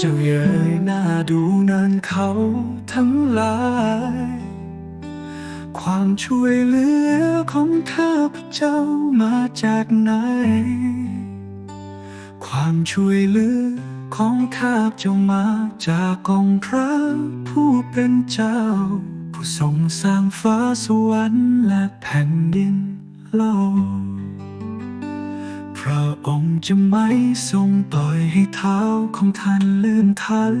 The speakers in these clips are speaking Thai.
จะเย้ยหน้าดูเนินเขาทั้งหลาย ความช่วยเหลือของข้าพเจ้ามาจากไหน ความช่วยเหลือของข้าพเจ้ามาจากกองพระผู้เป็นเจ้า ผู้ทรงสร้างฟ้าสวรรค์และแผ่นดินโลก ระองค์จะไม่ทรงปล่อยให้เท้าของท่านลื่นทัน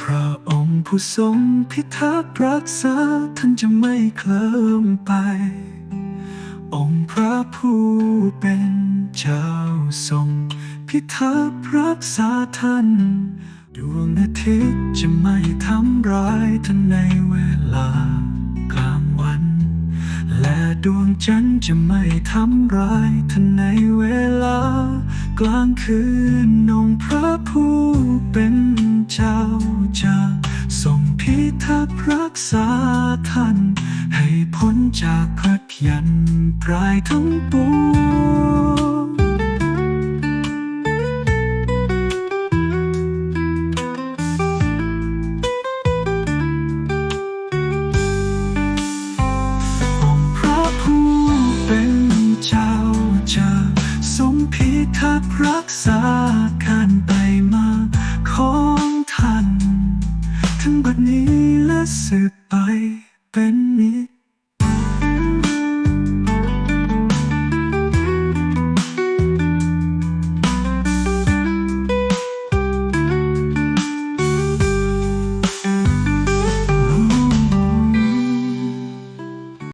พระองค์ผู้ทรงพิทักษ์รักษาท่านจะไม่เคลิ้มไป องค์พระผู้เป็นเจ้าทรงพิทักษ์รักษาท่านดวงอาทิตย์จะไม่ทำร้ายท่านในเวลา ดวงจันทร์จะไม่ทำร้ายท่านในเวลา กลางคืนองค์พระผู้เป็นเจ้าจะทรงพิทักษ์รักษาท่าน ให้พ้นจากพัดยันตรายทั้งปวง ถึงบัดนี้และสืบไปเป็นนิ